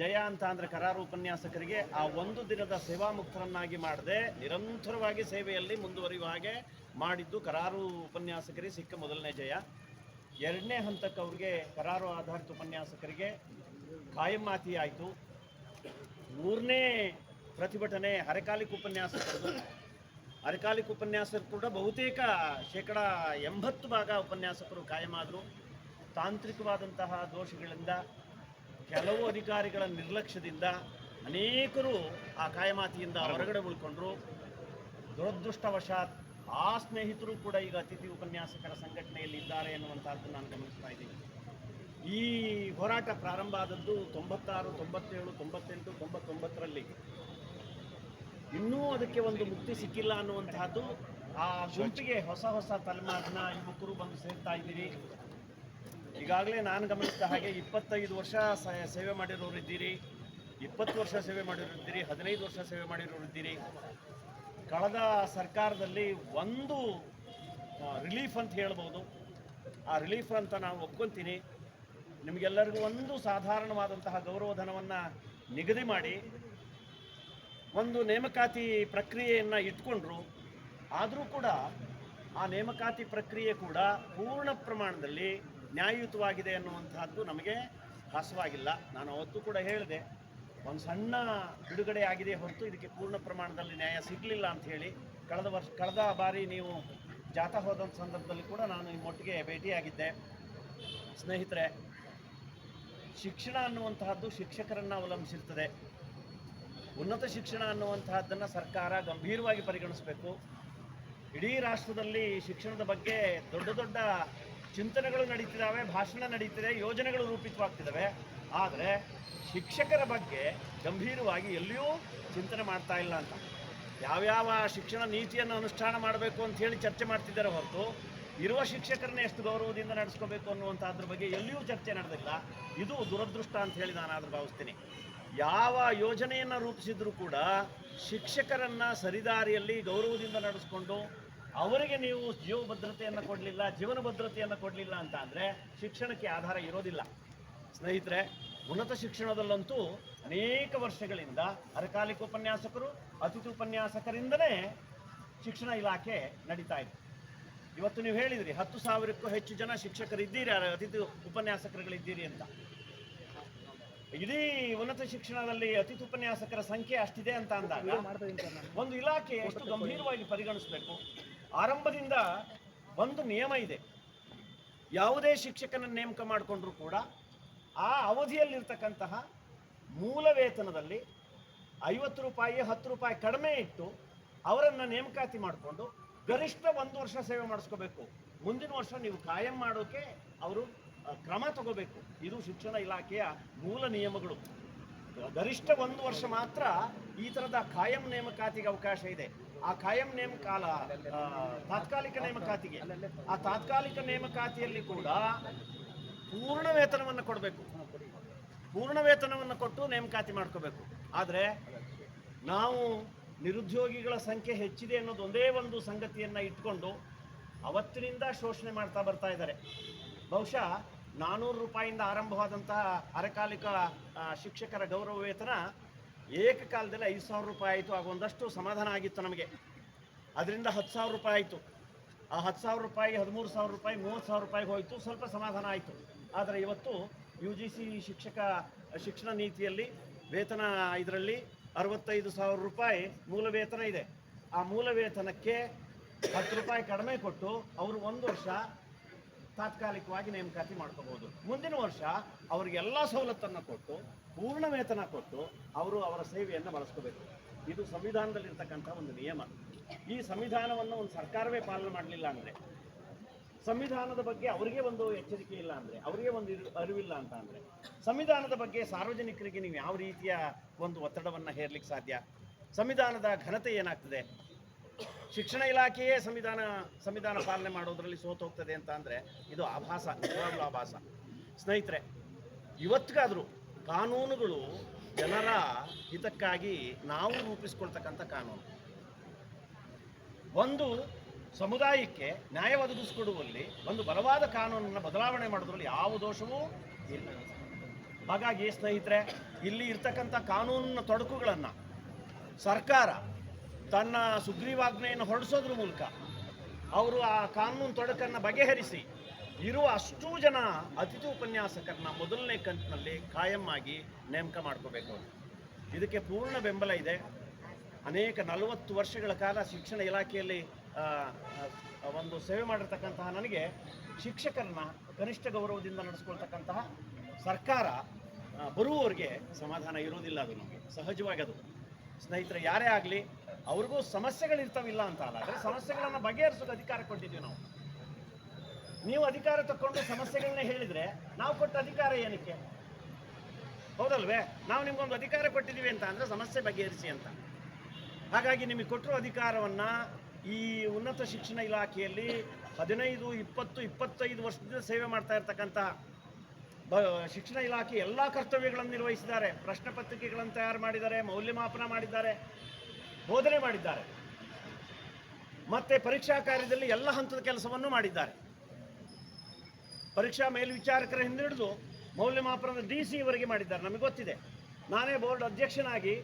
ಜಯ ಅಂತ ಅಂದರೆ ಕರಾರು ಉಪನ್ಯಾಸಕರಿಗೆ ಆ ಒಂದು ದಿನದ ಸೇವಾ ಮುಕ್ತರನ್ನಾಗಿ ಮಾಡದೆ ನಿರಂತರವಾಗಿ ಸೇವೆಯಲ್ಲಿ ಮುಂದುವರಿಯುವ ಹಾಗೆ ಮಾಡಿದ್ದು ಕರಾರು ಉಪನ್ಯಾಸಕರಿಗೆ ಸಿಕ್ಕ ಮೊದಲನೇ ಜಯ. ಎರಡನೇ ಹಂತಕ್ಕೆ ಅವ್ರಿಗೆ ಕರಾರು ಆಧಾರಿತ ಉಪನ್ಯಾಸಕರಿಗೆ ಕಾಯಂ ಮಾತಿ ಆಯಿತು. ಮೂರನೇ ಪ್ರತಿಭಟನೆ ಹರಕಾಲಿಕ ಉಪನ್ಯಾಸಕರು ಅರಕಾಲಿಕ ಉಪನ್ಯಾಸಕರು ಕೂಡ ಬಹುತೇಕ ಶೇಕಡ ಎಂಬತ್ತು ಭಾಗ ಉಪನ್ಯಾಸಕರು ಕಾಯಮಾದರು ತಾಂತ್ರಿಕವಾದಂತಹ ದೋಷಗಳಿಂದ ಕೆಲವು ಅಧಿಕಾರಿಗಳ ನಿರ್ಲಕ್ಷ್ಯದಿಂದ ಅನೇಕರು ಆ ಕಾಯಮಾತಿಯಿಂದ ಹೊರಗಡೆ ಉಳ್ಕೊಂಡ್ರು. ದುರದೃಷ್ಟವಶಾತ್ ಆ ಸ್ನೇಹಿತರು ಕೂಡ ಈಗ ಅತಿಥಿ ಉಪನ್ಯಾಸಕರ ಸಂಘಟನೆಯಲ್ಲಿ ಇದ್ದಾರೆ ಎನ್ನುವಂಥದ್ದು ನಾನು ಗಮನಿಸ್ತಾ ಇದ್ದೀನಿ. ಈ ಹೋರಾಟ ಪ್ರಾರಂಭ ಆದದ್ದು ತೊಂಬತ್ತಾರು, ತೊಂಬತ್ತೇಳು, ತೊಂಬತ್ತೆಂಟು, ತೊಂಬತ್ತೊಂಬತ್ತರಲ್ಲಿ. ಇನ್ನೂ ಅದಕ್ಕೆ ಒಂದು ಮುಕ್ತಿ ಸಿಕ್ಕಿಲ್ಲ ಅನ್ನುವಂತಹದ್ದು ಆ ಗುಂಪಿಗೆ ಹೊಸ ಹೊಸ ತಲೆಮಾರಿನ ಯುವಕರು ಬಂದು ಸೇರ್ತಾ ಇದ್ದೀರಿ. ಈಗಾಗಲೇ ನಾನು ಗಮನಿಸಿದ ಹಾಗೆ ಇಪ್ಪತ್ತೈದು ವರ್ಷ ಸೇವೆ ಮಾಡಿರೋರು ಇದ್ದೀರಿ, ಇಪ್ಪತ್ತು ವರ್ಷ ಸೇವೆ ಮಾಡಿರೋದಿದ್ದೀರಿ ಹದಿನೈದು ವರ್ಷ ಸೇವೆ ಮಾಡಿರೋರಿದ್ದೀರಿ ಕಳೆದ ಸರ್ಕಾರದಲ್ಲಿ ಒಂದು ರಿಲೀಫ್ ಅಂತ ಹೇಳ್ಬೋದು. ಆ ರಿಲೀಫ್ ಅಂತ ನಾನು ಒಪ್ಕೊತೀನಿ. ನಿಮಗೆಲ್ಲರಿಗೂ ಒಂದು ಸಾಧಾರಣವಾದಂತಹ ಗೌರವಧನವನ್ನು ನಿಗದಿ ಮಾಡಿ, ಒಂದು ನೇಮಕಾತಿ ಪ್ರಕ್ರಿಯೆಯನ್ನು ಇಟ್ಕೊಂಡ್ರು, ಆದರೂ ಕೂಡ ಆ ನೇಮಕಾತಿ ಪ್ರಕ್ರಿಯೆ ಕೂಡ ಪೂರ್ಣ ಪ್ರಮಾಣದಲ್ಲಿ ನ್ಯಾಯಯುತವಾಗಿದೆ ಅನ್ನುವಂತಹದ್ದು ನಮಗೆ ಭಾಸವಾಗಿಲ್ಲ. ನಾನು ಅವತ್ತು ಕೂಡ ಹೇಳಿದೆ, ಒಂದು ಸಣ್ಣ ಬಿಡುಗಡೆ ಆಗಿದೆ ಹೊರತು ಇದಕ್ಕೆ ಪೂರ್ಣ ಪ್ರಮಾಣದಲ್ಲಿ ನ್ಯಾಯ ಸಿಗಲಿಲ್ಲ ಅಂತ ಹೇಳಿ ಕಳೆದ ವರ್ಷ, ಕಳೆದ ಬಾರಿ ನೀವು ಜಾಥಾ ಹೋದಂಥ ಸಂದರ್ಭದಲ್ಲಿ ಕೂಡ ನಾನು ನಿಮ್ಮೊಟ್ಟಿಗೆ ಭೇಟಿಯಾಗಿದ್ದೆ. ಸ್ನೇಹಿತರೆ, ಶಿಕ್ಷಣ ಅನ್ನುವಂತಹದ್ದು ಶಿಕ್ಷಕರನ್ನು ಅವಲಂಬಿಸಿರ್ತದೆ. ಉನ್ನತ ಶಿಕ್ಷಣ ಅನ್ನುವಂತಹದ್ದನ್ನು ಸರ್ಕಾರ ಗಂಭೀರವಾಗಿ ಪರಿಗಣಿಸಬೇಕು. ಇಡೀ ರಾಷ್ಟ್ರದಲ್ಲಿ ಶಿಕ್ಷಣದ ಬಗ್ಗೆ ದೊಡ್ಡ ದೊಡ್ಡ ಚಿಂತನೆಗಳು ನಡೀತಿದ್ದಾವೆ, ಭಾಷಣ ನಡೀತಿದೆ, ಯೋಜನೆಗಳು ರೂಪಿತವಾಗ್ತಿದ್ದಾವೆ. ಆದರೆ ಶಿಕ್ಷಕರ ಬಗ್ಗೆ ಗಂಭೀರವಾಗಿ ಎಲ್ಲಿಯೂ ಚಿಂತನೆ ಮಾಡ್ತಾ ಇಲ್ಲ ಅಂತ. ಯಾವ್ಯಾವ ಶಿಕ್ಷಣ ನೀತಿಯನ್ನು ಅನುಷ್ಠಾನ ಮಾಡಬೇಕು ಅಂತ ಹೇಳಿ ಚರ್ಚೆ ಮಾಡ್ತಿದ್ದಾರೆ ಹೊರತು ಇರುವ ಶಿಕ್ಷಕರನ್ನ ಎಷ್ಟು ಗೌರವದಿಂದ ನಡೆಸ್ಕೋಬೇಕು ಅನ್ನುವಂಥದ್ರ ಬಗ್ಗೆ ಎಲ್ಲಿಯೂ ಚರ್ಚೆ ನಡೆದಿಲ್ಲ. ಇದು ದುರದೃಷ್ಟ ಅಂತ ಹೇಳಿ ನಾನು ಆದ್ರೂ ಭಾವಿಸ್ತೀನಿ. ಯಾವ ಯೋಜನೆಯನ್ನು ರೂಪಿಸಿದರೂ ಕೂಡ ಶಿಕ್ಷಕರನ್ನು ಸರಿದಾರಿಯಲ್ಲಿ ಗೌರವದಿಂದ ನಡೆಸ್ಕೊಂಡು ಅವರಿಗೆ ನೀವು ಜೀವ ಭದ್ರತೆಯನ್ನು ಕೊಡಲಿಲ್ಲ, ಜೀವನ ಭದ್ರತೆಯನ್ನು ಕೊಡಲಿಲ್ಲ ಅಂತ ಅಂದರೆ ಶಿಕ್ಷಣಕ್ಕೆ ಆಧಾರ ಇರೋದಿಲ್ಲ. ಸ್ನೇಹಿತರೆ, ಉನ್ನತ ಶಿಕ್ಷಣದಲ್ಲಂತೂ ಅನೇಕ ವರ್ಷಗಳಿಂದ ಅರಕಾಲಿಕ ಉಪನ್ಯಾಸಕರು ಅತಿಥಿ ಉಪನ್ಯಾಸಕರಿಂದನೇ ಶಿಕ್ಷಣ ಇಲಾಖೆ ನಡೀತಾ ಇದೆ. ಇವತ್ತು ನೀವು ಹೇಳಿದ್ರಿ, ಹತ್ತು ಸಾವಿರಕ್ಕೂ ಹೆಚ್ಚು ಜನ ಶಿಕ್ಷಕರಿದ್ದೀರಿ ಅತಿಥಿ ಉಪನ್ಯಾಸಕರುಗಳಿದ್ದೀರಿ ಅಂತ. ಇಡೀ ಉನ್ನತ ಶಿಕ್ಷಣದಲ್ಲಿ ಅತಿಥಿ ಉಪನ್ಯಾಸಕರ ಸಂಖ್ಯೆ ಅಷ್ಟಿದೆ ಅಂತ ಅಂದಾಗ, ಒಂದು ಇಲಾಖೆ ಎಷ್ಟು ಗಂಭೀರವಾಗಿ ಪರಿಗಣಿಸಬೇಕು? ಆರಂಭದಿಂದ ಒಂದು ನಿಯಮ ಇದೆ. ಯಾವುದೇ ಶಿಕ್ಷಕನ ನೇಮಕ ಮಾಡಿಕೊಂಡ್ರೂ ಕೂಡ ಆ ಅವಧಿಯಲ್ಲಿರ್ತಕ್ಕಂತಹ ಮೂಲ ವೇತನದಲ್ಲಿ ಐವತ್ತು ರೂಪಾಯಿ, ಹತ್ತು ರೂಪಾಯಿ ಕಡಿಮೆ ಇಟ್ಟು ಅವರನ್ನು ನೇಮಕಾತಿ ಮಾಡಿಕೊಂಡು ಗರಿಷ್ಠ ಒಂದು ವರ್ಷ ಸೇವೆ ಮಾಡಿಸ್ಕೋಬೇಕು. ಮುಂದಿನ ವರ್ಷ ನೀವು ಕಾಯಂ ಮಾಡೋಕೆ ಅವರು ಕ್ರಮ ತಗೋಬೇಕು. ಇದು ಶಿಕ್ಷಣ ಇಲಾಖೆಯ ಮೂಲ ನಿಯಮಗಳು. ಗರಿಷ್ಠ ಒಂದು ವರ್ಷ ಮಾತ್ರ ಈ ಥರದ ಕಾಯಂ ನೇಮಕಾತಿಗೆ ಅವಕಾಶ ಇದೆ. ಆ ಖಾಯಂ ನೇಮಕಾಲ ತಾತ್ಕಾಲಿಕ ನೇಮಕಾತಿಗೆ ಆ ತಾತ್ಕಾಲಿಕ ನೇಮಕಾತಿಯಲ್ಲಿ ಕೂಡ ಪೂರ್ಣ ವೇತನವನ್ನು ಕೊಡಬೇಕು. ಪೂರ್ಣ ವೇತನವನ್ನು ಕೊಟ್ಟು ನೇಮಕಾತಿ ಮಾಡ್ಕೋಬೇಕು. ಆದರೆ ನಾವು ನಿರುದ್ಯೋಗಿಗಳ ಸಂಖ್ಯೆ ಹೆಚ್ಚಿದೆ ಅನ್ನೋದು ಒಂದೇ ಒಂದು ಸಂಗತಿಯನ್ನು ಇಟ್ಕೊಂಡು ಅವತ್ತಿನಿಂದ ಶೋಷಣೆ ಮಾಡ್ತಾ ಬರ್ತಾ ಇದ್ದಾರೆ. ಬಹುಶಃ ನಾನ್ನೂರು ರೂಪಾಯಿಂದ ಆರಂಭವಾದಂತಹ ಅರೆಕಾಲಿಕ ಶಿಕ್ಷಕರ ಗೌರವ ವೇತನ ಏಕಕಾಲದಲ್ಲಿ ಐದು ಸಾವಿರ ರೂಪಾಯಿ ಆಯಿತು ಆಗ ಒಂದಷ್ಟು ಸಮಾಧಾನ ಆಗಿತ್ತು ನಮಗೆ. ಅದರಿಂದ ಹತ್ತು ಸಾವಿರ ರೂಪಾಯಿ ಆಯಿತು. ಆ ಹತ್ತು ಸಾವಿರ ರೂಪಾಯಿ, ಹದಿಮೂರು ಸಾವಿರ ರೂಪಾಯಿ, ಮೂವತ್ತು ಸಾವಿರ ರೂಪಾಯಿಗೆ ಹೋಯಿತು, ಸ್ವಲ್ಪ ಸಮಾಧಾನ ಆಯಿತು. ಆದರೆ ಇವತ್ತು ಯು ಜಿ ಸಿ ಶಿಕ್ಷಕ, ಶಿಕ್ಷಣ ನೀತಿಯಲ್ಲಿ ವೇತನ ಇದರಲ್ಲಿ ಅರವತ್ತೈದು ಸಾವಿರ ರೂಪಾಯಿ ಮೂಲ ವೇತನ ಇದೆ. ಆ ಮೂಲ ವೇತನಕ್ಕೆ ಹತ್ತು ರೂಪಾಯಿ ಕಡಿಮೆ ಕೊಟ್ಟು ಅವರು ಒಂದು ವರ್ಷ ತಾತ್ಕಾಲಿಕವಾಗಿ ನೇಮಕಾತಿ ಮಾಡ್ಕೋಬಹುದು. ಮುಂದಿನ ವರ್ಷ ಅವರಿಗೆಲ್ಲ ಸವಲತ್ತನ್ನು ಕೊಟ್ಟು, ಪೂರ್ಣ ವೇತನ ಕೊಟ್ಟು ಅವರು ಅವರ ಸೇವೆಯನ್ನು ಬಳಸ್ಕೋಬೇಕು. ಇದು ಸಂವಿಧಾನದಲ್ಲಿರ್ತಕ್ಕಂಥ ಒಂದು ನಿಯಮ. ಈ ಸಂವಿಧಾನವನ್ನು ಒಂದು ಸರ್ಕಾರವೇ ಪಾಲನೆ ಮಾಡಲಿಲ್ಲ ಅಂದರೆ, ಸಂವಿಧಾನದ ಬಗ್ಗೆ ಅವರಿಗೆ ಒಂದು ಎಚ್ಚರಿಕೆ ಇಲ್ಲ ಅಂದರೆ, ಅವರಿಗೆ ಒಂದು ಅರಿವಿಲ್ಲ ಅಂತ ಅಂದರೆ, ಸಂವಿಧಾನದ ಬಗ್ಗೆ ಸಾರ್ವಜನಿಕರಿಗೆ ನೀವು ಯಾವ ರೀತಿಯ ಒಂದು ಒತ್ತಡವನ್ನು ಹೇರ್ಲಿಕ್ಕೆ ಸಾಧ್ಯ? ಸಂವಿಧಾನದ ಘನತೆ ಏನಾಗ್ತದೆ? ಶಿಕ್ಷಣ ಇಲಾಖೆಯೇ ಸಂವಿಧಾನ ಸಂವಿಧಾನ ಪಾಲನೆ ಮಾಡೋದರಲ್ಲಿ ಸೋತೋಗ್ತದೆ ಅಂತ ಅಂದರೆ ಇದು ಆಭಾಸ, ನಿಜವಾಗ್ಲೂ ಆಭಾಸ. ಸ್ನೇಹಿತರೆ, ಇವತ್ತಿಗಾದರೂ ಕಾನೂನುಗಳು ಜನರ ಹಿತಕ್ಕಾಗಿ ನಾವು ರೂಪಿಸ್ಕೊಳ್ತಕ್ಕಂಥ ಕಾನೂನು. ಒಂದು ಸಮುದಾಯಕ್ಕೆ ನ್ಯಾಯ ಒದಗಿಸಿಕೊಡುವಲ್ಲಿ, ಒಂದು ಬಲವಾದ ಕಾನೂನನ್ನು ಬದಲಾವಣೆ ಮಾಡೋದ್ರಲ್ಲಿ ಯಾವ ದೋಷವೂ ಇಲ್ಲ. ಹಾಗಾಗಿ ಸ್ನೇಹಿತರೆ, ಇಲ್ಲಿ ಇರ್ತಕ್ಕಂಥ ಕಾನೂನಿನ ತೊಡಕುಗಳನ್ನು ಸರ್ಕಾರ ತನ್ನ ಸುಗ್ರೀವಾಜ್ಞೆಯನ್ನು ಹೊರಡಿಸೋದ್ರ ಮೂಲಕ ಅವರು ಆ ಕಾನೂನು ತೊಡಕನ್ನು ಬಗೆಹರಿಸಿ ಇರುವ ಅಷ್ಟೂ ಜನ ಅತಿಥಿ ಉಪನ್ಯಾಸಕರನ್ನ ಮೊದಲನೇ ಕಂತಿನಲ್ಲಿ ಕಾಯಂ ಆಗಿ ನೇಮಕ ಮಾಡ್ಕೋಬೇಕು ಇದಕ್ಕೆ ಪೂರ್ಣ ಬೆಂಬಲ ಇದೆ. ಅನೇಕ ನಲವತ್ತು ವರ್ಷಗಳ ಕಾಲ ಶಿಕ್ಷಣ ಇಲಾಖೆಯಲ್ಲಿ ಒಂದು ಸೇವೆ ಮಾಡಿರ್ತಕ್ಕಂತಹ ನನಗೆ ಶಿಕ್ಷಕರನ್ನ, ಕನಿಷ್ಠ ಗೌರವದಿಂದ ನಡೆಸ್ಕೊಳ್ತಕ್ಕಂತಹ ಸರ್ಕಾರ ಬರುವವರಿಗೆ ಸಮಾಧಾನ ಇರೋದಿಲ್ಲ ಅದು ನಮಗೆ. ಸಹಜವಾಗಿ ಅದು. ಸ್ನೇಹಿತರೆ, ಯಾರೇ ಆಗಲಿ, ಅವ್ರಿಗೂ ಸಮಸ್ಯೆಗಳಿರ್ತಾವಿಲ್ಲ ಅಂತ ಅಲ್ಲ ಆದರೆ ಸಮಸ್ಯೆಗಳನ್ನು ಬಗೆಹರಿಸೋಕೆ ಅಧಿಕಾರ ಕೊಟ್ಟಿದ್ದೀವಿ ನಾವು. ನೀವು ಅಧಿಕಾರ ತಕ್ಕೊಂಡು ಸಮಸ್ಯೆಗಳನ್ನ ಹೇಳಿದ್ರೆ ನಾವು ಕೊಟ್ಟ ಅಧಿಕಾರ ಏನಕ್ಕೆ? ಹೌದಲ್ವೇ? ನಾವು ನಿಮ್ಗೊಂದು ಅಧಿಕಾರ ಕೊಟ್ಟಿದ್ದೀವಿ ಅಂತ ಅಂದರೆ ಸಮಸ್ಯೆ ಬಗೆಹರಿಸಿ ಅಂತ. ಹಾಗಾಗಿ ನಿಮಗೆ ಕೊಟ್ಟಿರೋ ಅಧಿಕಾರವನ್ನ ಈ ಉನ್ನತ ಶಿಕ್ಷಣ ಇಲಾಖೆಯಲ್ಲಿ ಹದಿನೈದು, ಇಪ್ಪತ್ತು, ಇಪ್ಪತ್ತೈದು ವರ್ಷದಿಂದ ಸೇವೆ ಮಾಡ್ತಾ ಇರ್ತಕ್ಕಂಥ ಶಿಕ್ಷಣ ಇಲಾಖೆ ಎಲ್ಲ ಕರ್ತವ್ಯಗಳನ್ನು ನಿರ್ವಹಿಸಿದ್ದಾರೆ. ಪ್ರಶ್ನೆ ಪತ್ರಿಕೆಗಳನ್ನು ತಯಾರು ಮಾಡಿದ್ದಾರೆ, ಮೌಲ್ಯಮಾಪನ ಮಾಡಿದ್ದಾರೆ, ಬೋಧನೆ ಮಾಡಿದ್ದಾರೆ. ಮತ್ತೆ ಪರೀಕ್ಷಾ ಕಾರ್ಯದಲ್ಲಿ ಎಲ್ಲ ಹಂತದ ಕೆಲಸವನ್ನು ಮಾಡಿದ್ದಾರೆ. ಪರೀಕ್ಷಾ ಮೇಲ್ವಿಚಾರಕರ ಹಿಂದಿಡಿದು ಮೌಲ್ಯಮಾಪನದ ಡಿ ಸಿ ಇವರಿಗೆ ಮಾಡಿದ್ದಾರೆ. ನಮಗೆ ಗೊತ್ತಿದೆ. ನಾನೇ ಬೋರ್ಡ್ ಅಧ್ಯಕ್ಷನಾಗಿ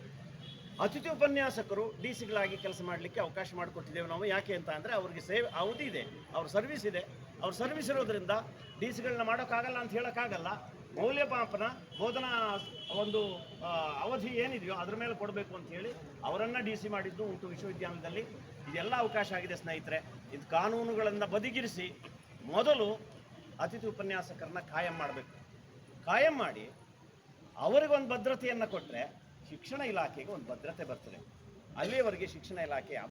ಅತಿಥಿ ಉಪನ್ಯಾಸಕರು ಡಿ ಸಿಗಳಾಗಿ ಕೆಲಸ ಮಾಡಲಿಕ್ಕೆ ಅವಕಾಶ ಮಾಡಿಕೊಟ್ಟಿದ್ದೇವೆ ನಾವು. ಯಾಕೆ ಅಂತ ಅಂದರೆ ಅವರಿಗೆ ಸೇವೆ, ಅವಧಿ ಇದೆ, ಅವ್ರ ಸರ್ವಿಸ್ ಇದೆ. ಅವ್ರ ಸರ್ವಿಸ್ ಇರೋದ್ರಿಂದ ಡಿ ಸಿಗಳನ್ನ ಮಾಡೋಕ್ಕಾಗಲ್ಲ ಅಂತ ಹೇಳೋಕ್ಕಾಗಲ್ಲ. ಮೌಲ್ಯಮಾಪನ ಬೋಧನಾ ಒಂದು ಅವಧಿ ಏನಿದೆಯೋ ಅದ್ರ ಮೇಲೆ ಕೊಡಬೇಕು ಅಂತ ಹೇಳಿ ಅವರನ್ನು ಡಿ ಸಿ ಮಾಡಿದ್ದು ಉಂಟು ವಿಶ್ವವಿದ್ಯಾಲಯದಲ್ಲಿ. ಇದೆಲ್ಲ ಅವಕಾಶ ಆಗಿದೆ ಸ್ನೇಹಿತರೆ. ಇದು ಕಾನೂನುಗಳನ್ನು ಬದಿಗಿರಿಸಿ ಮೊದಲು ಅತಿಥಿ ಉಪನ್ಯಾಸಕರನ್ನ ಕಾಯಂ ಮಾಡಬೇಕು. ಕಾಯಂ ಮಾಡಿ ಅವರಿಗೊಂದು ಭದ್ರತೆಯನ್ನು ಕೊಟ್ಟರೆ ಶಿಕ್ಷಣ ಇಲಾಖೆಗೆ ಒಂದು ಭದ್ರತೆ ಬರ್ತದೆ. ಅಲ್ಲಿಯವರೆಗೆ ಶಿಕ್ಷಣ ಇಲಾಖೆ